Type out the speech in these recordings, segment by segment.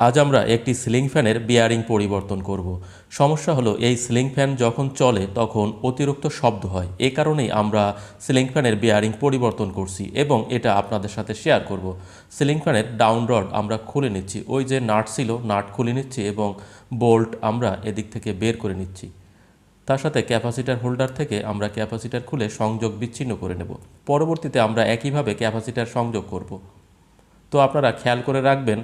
আজ আমরা একটি সিলিং ফ্যানের বিয়ারিং পরিবর্তন করব। সমস্যা হলো, এই সিলিং ফ্যান যখন চলে, তখন অতিরিক্ত শব্দ হয়। এ কারণেই আমরা সিলিং ফ্যানের বিয়ারিং পরিবর্তন করছি এবং এটা আপনাদের সাথে শেয়ার করব। সিলিং ফ্যানের ডাউন রড আমরা খুলে নিচ্ছি। ওই যে নাট ছিল, নাট খুলে নিচ্ছি এবং বোল্ট আমরা এদিক থেকে বের করে নিচ্ছি। তার সাথে ক্যাপাসিটার হোল্ডার থেকে আমরা ক্যাপাসিটার খুলে সংযোগ বিচ্ছিন্ন করে নেব। পরবর্তীতে আমরা একইভাবে ক্যাপাসিটার সংযোগ করব। তো আপনারা খেয়াল করে রাখবেন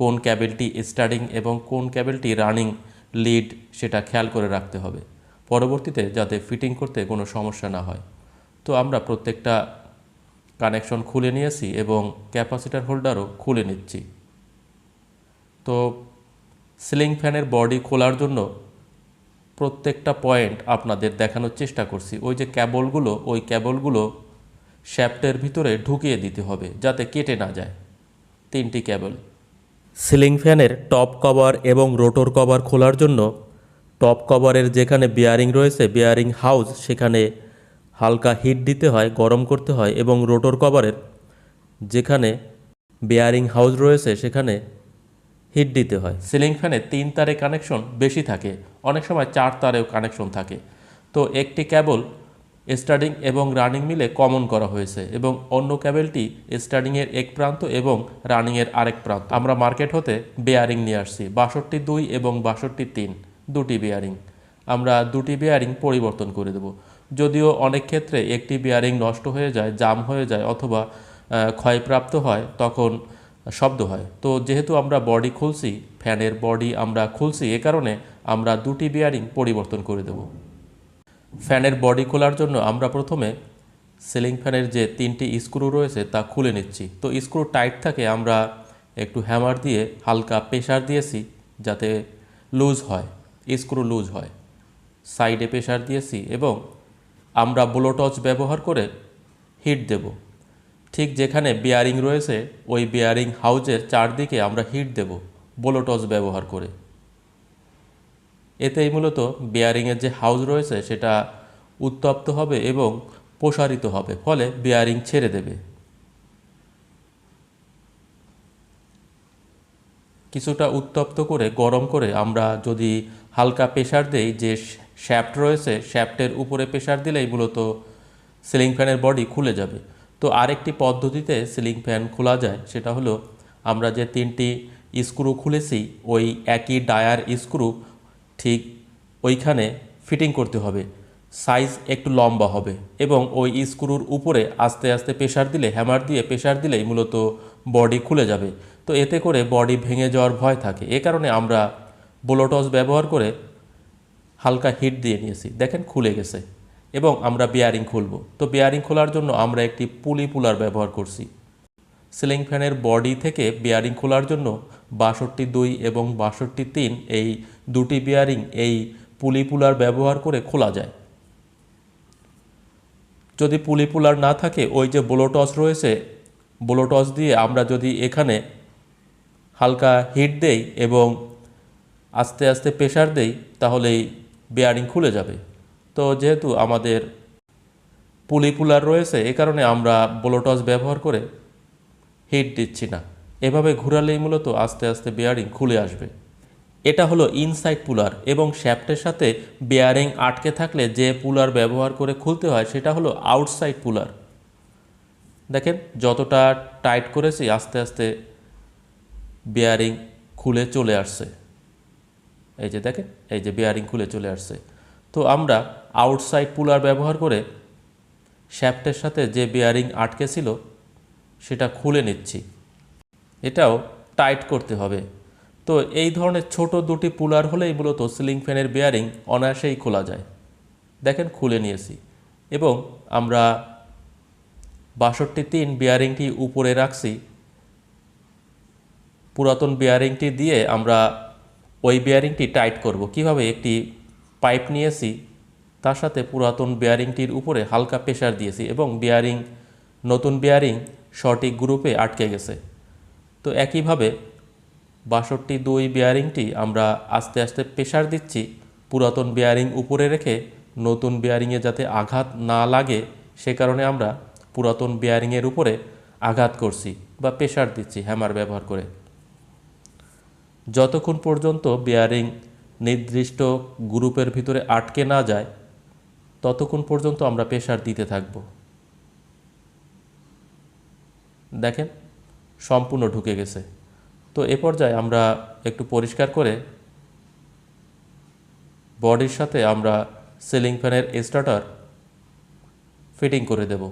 কোন ক্যাবেলটি স্টার্টিং এবং কোন ক্যাবেলটি রানিং লিড সেটা খেয়াল করে রাখতে হবে। পরবর্তীতে যাতে ফিটিং করতে কোনো সমস্যা না হয়। তো আমরা প্রত্যেকটা কানেকশন খুলে নিয়েছি এবং ক্যাপাসিটার হোল্ডারও খুলে নিচ্ছি। তো সিলিং ফ্যানের বডি খোলার জন্য প্রত্যেকটা পয়েন্ট আপনাদের দেখানোর চেষ্টা করছি। ওই যে ক্যাবলগুলো, ওই ক্যাবলগুলো শ্যাফটের ভিতরে ঢুকিয়ে দিতে হবে যাতে কেটে না যায়। তিনটি ক্যাবল। সিলিং ফ্যানের টপ কভার এবং রোটর কভার খোলার জন্য টপ কভারের যেখানে বিয়ারিং রয়েছে, বিয়ারিং হাউস, সেখানে হালকা হিট দিতে হয়, গরম করতে হয় এবং রোটর কভারের যেখানে বিয়ারিং হাউস রয়েছে, সেখানে হিট দিতে হয়। সিলিং ফ্যানে তিন তারে কানেকশন বেশি থাকে। অনেক সময় চার তারেও কানেকশন থাকে। তো একটি ক্যাবল স্টার্টিং এবং রানিং মিলে কমন করা হয়েছে এবং অন্য ক্যাবেলটি স্টার্টিংয়ের এক প্রান্ত এবং রানিংয়ের আরেক প্রান্ত। আমরা মার্কেট হতে বেয়ারিং নিয়ে আসছি। বাষট্টি দুই এবং বাষট্টি তিন, দুটি বেয়ারিং। আমরা দুটি বেয়ারিং পরিবর্তন করে দেব। যদিও অনেক ক্ষেত্রে একটি বেয়ারিং নষ্ট হয়ে যায়, জাম হয়ে যায় অথবা ক্ষয়প্রাপ্ত হয়, তখন শব্দ হয়। তো যেহেতু আমরা বডি খুলছি, ফ্যানের বডি আমরা খুলছি, এ কারণে আমরা দুটি বেয়ারিং পরিবর্তন করে দেব। ফ্যানের বডি খোলার জন্য আমরা প্রথমে সিলিং ফ্যানের যে তিনটি স্ক্রু রয়েছে তা খুলে নিচ্ছি। তো স্ক্রু টাইট থাকে, আমরা একটু হ্যামার দিয়ে হালকা প্রেশার দিয়েছি যাতে লুজ হয়, স্ক্রু লুজ হয়। সাইডে প্রেশার দিয়েছি এবং আমরা ব্লোটচ ব্যবহার করে হিট দেব। ঠিক যেখানে বিয়ারিং রয়েছে, ওই বিয়ারিং হাউজের চারদিকে আমরা হিট দেব ব্লোটচ ব্যবহার করে। এতেই মূলত বেয়ারিংয়ের যে হাউস রয়েছে, সেটা উত্তপ্ত হবে এবং প্রসারিত হবে, ফলে বেয়ারিং ছেড়ে দেবে। কিছুটা উত্তপ্ত করে, গরম করে আমরা যদি হালকা প্রেশার দেই, যে শ্যাফট রয়েছে শ্যাফটের উপরে প্রেশার দিলেই মূলত সিলিং ফ্যানের বডি খুলে যাবে। তো আরেকটি পদ্ধতিতে সিলিং ফ্যান খোলা যায়, সেটা হলো আমরা যে তিনটি স্ক্রু খুলেছি, ওই একই ডায়ার স্ক্রু ঠিক ওইখানে ফিটিং করতে হবে। সাইজ একটু লম্বা হবে এবং ওই স্ক্রুর উপরে আস্তে আস্তে প্রেশার দিলে, হ্যামার দিয়ে প্রেশার দিলেই মূলত বডি খুলে যাবে। তো এতে করে বডি ভেঙে যাওয়ার ভয় থাকে। এ কারণে আমরা ব্লোটস ব্যবহার করে হালকা হিট দিয়ে নিয়েছি। দেখেন খুলে গেছে এবং আমরা বিয়ারিং খুলব। তো বিয়ারিং খোলার জন্য আমরা একটি পুলি পুলার ব্যবহার করছি। সিলিং ফ্যানের বডি থেকে বিয়ারিং খোলার জন্য বাষট্টি দুই এবং বাষট্টি তিন এই দুটি বিয়ারিং এই পুলি পুলার ব্যবহার করে খোলা যায়। যদি পুলি পুলার না থাকে, ওই যে ব্লোটস রয়েছে ব্লোটস দিয়ে আমরা যদি এখানে হালকা হিট দেই এবং আস্তে আস্তে প্রেশার দেই তাহলেই বেয়ারিং খুলে যাবে। তো যেহেতু আমাদের পুলি পুলার রয়েছে, এ কারণে আমরা ব্লোটস ব্যবহার করে হিট দিচ্ছি না। এভাবে ঘুরালেই মূলত আস্তে আস্তে বেয়ারিং খুলে আসবে। এটা হলো ইনসাইড পুলার এবং শ্যাফটের সাথে বেয়ারিং আটকে থাকলে যে পুলার ব্যবহার করে খুলতে হয় সেটা হলো আউটসাইড পুলার দেখেন যতটা টাইট করেছি আস্তে আস্তে বেয়ারিং খুলে চলে আসছে। এই যে দেখেন, এই যে বেয়ারিং খুলে চলে আসছে। তো আমরা আউটসাইড পুলার ব্যবহার করে শ্যাফটের সাথে যে বেয়ারিং আটকে ছিল সেটা খুলে নিচ্ছি। এটাও টাইট করতে হবে। তো এই ধরনের ছোট দুটি পুলার হলেই মূলত সিলিং ফ্যানের বেয়ারিং অনায়াসেই খোলা যায়। দেখেন খুলে নিয়েছি। এবং আমরা বাষট্টি তিন বিয়ারিংটি উপরে রাখছি। পুরাতন বিয়ারিংটি দিয়ে আমরা ওই বিয়ারিংটি টাইট করব। কীভাবে? একটি পাইপ নিয়েছি, তার সাথে পুরাতন বিয়ারিংটির উপরে হালকা প্রেশার দিয়েছি এবং বিয়ারিং নতুন বিয়ারিং সঠিক গ্রুপে আটকে গেছে। তো একইভাবে বাষট্টি দুই বিয়ারিংটি আমরা আস্তে আস্তে প্রেশার দিচ্ছি। পুরাতন বিয়ারিং উপরে রেখে নতুন বিয়ারিংয়ে যাতে আঘাত না লাগে, সে কারণে আমরা পুরাতন বিয়ারিংয়ের উপরে আঘাত করছি বা প্রেশার দিচ্ছি হ্যামার ব্যবহার করে। যতক্ষণ পর্যন্ত বেয়ারিং নির্দিষ্ট গ্রুপের ভিতরে আটকে না যায়, ততক্ষণ পর্যন্ত আমরা প্রেশার দিতে থাকব। দেখেন? সম্পূর্ণ ঢুকে গেছে। তো এ পর্যায়ে আমরা একটু পরিষ্কার করে বডির সাথে আমরা সিলিং ফ্যানের স্টার্টার ফিটিং করে দেব।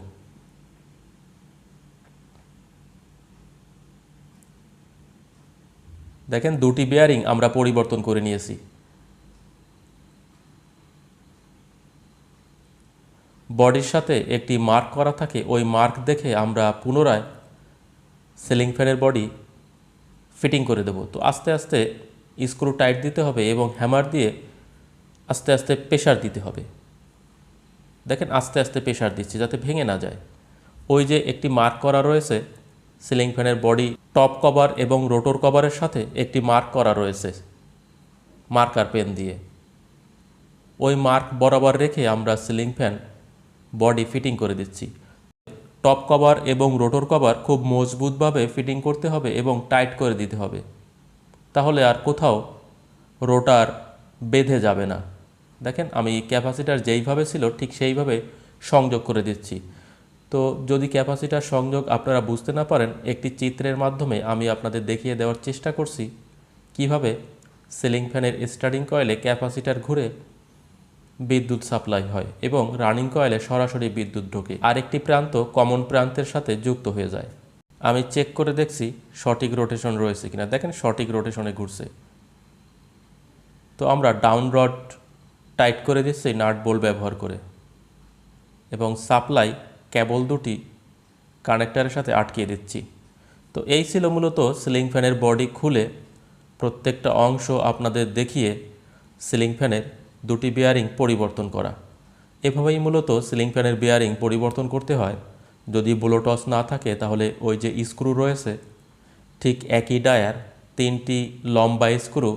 দেখেন দুটি বেয়ারিং আমরা পরিবর্তন করে নিয়েছি। বডির সাথে একটি মার্ক করা থাকে, ওই মার্ক দেখে আমরা পুনরায় সিলিং ফ্যানের বডি ফিটিং করে দেব। তো আস্তে আস্তে স্ক্রু টাইট দিতে হবে এবং হ্যামার দিয়ে আস্তে আস্তে প্রেশার দিতে হবে। দেখেন আস্তে আস্তে প্রেশার দিচ্ছি যাতে ভেঙে না যায়। ওই যে একটি মার্ক করা রয়েছে সিলিং ফ্যানের বডি টপ কভার এবং রোটর কভারের সাথে একটি মার্ক করা রয়েছে মার্কার পেন দিয়ে। ওই মার্ক বরাবর রেখে আমরা সিলিং ফ্যান বডি ফিটিং করে দিচ্ছি। টপ কভার এবং রোটর কভার খুব মজবুতভাবে ফিটিং করতে হবে এবং টাইট করে দিতে হবে। তাহলে আর কোথাও রোটার বেঁধে যাবে না। দেখেন, আমি ক্যাপাসিটার যেইভাবে ছিল, ঠিক সেইভাবে সংযোগ করে দিচ্ছি। তো যদি ক্যাপাসিটার সংযোগ আপনারা বুঝতে না পারেন, একটি চিত্রের মাধ্যমে আমি আপনাদের দেখিয়ে দেওয়ার চেষ্টা করছি। কীভাবে সিলিং ফ্যানের স্টার্টিং কয়েলে ক্যাপাসিটার ঘুরে বিদ্যুৎ সাপ্লাই হয় এবং রানিং কয়েলে সরাসরি বিদ্যুৎ ঢোকে। আরেকটি প্রান্ত কমন প্রান্তের সাথে যুক্ত হয়ে যায়। আমি চেক করে দেখছি সঠিক রোটেশন রয়েছে কিনা। দেখেন, সঠিক রোটেশনে ঘুরছে। তো আমরা ডাউন রড টাইট করে দিচ্ছি, নাট বোল্ট ব্যবহার করে। এবং সাপ্লাই কেবল দুটি কানেক্টারের সাথে আটকিয়ে দিচ্ছি। তো এই ছিল মূলত সিলিং ফ্যানের বডি খুলে প্রত্যেকটা অংশ আপনাদের দেখিয়ে সিলিং ফ্যানের দুটি বিয়ারিং পরিবর্তন করা। এভাবেই মূলত সিলিং ফ্যানের বিয়ারিং পরিবর্তন করতে হয়। যদি ব্লোটস না থাকে, তাহলে ওই যে স্ক্রু রয়েছে, ঠিক একই ডায়ার তিনটি লম্বা স্ক্রু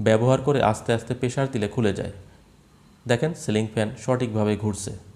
ব্যবহার করে আস্তে আস্তে প্রেশার দিলে খুলে যায়। দেখেন সিলিং ফ্যান সঠিকভাবে ঘুরছে।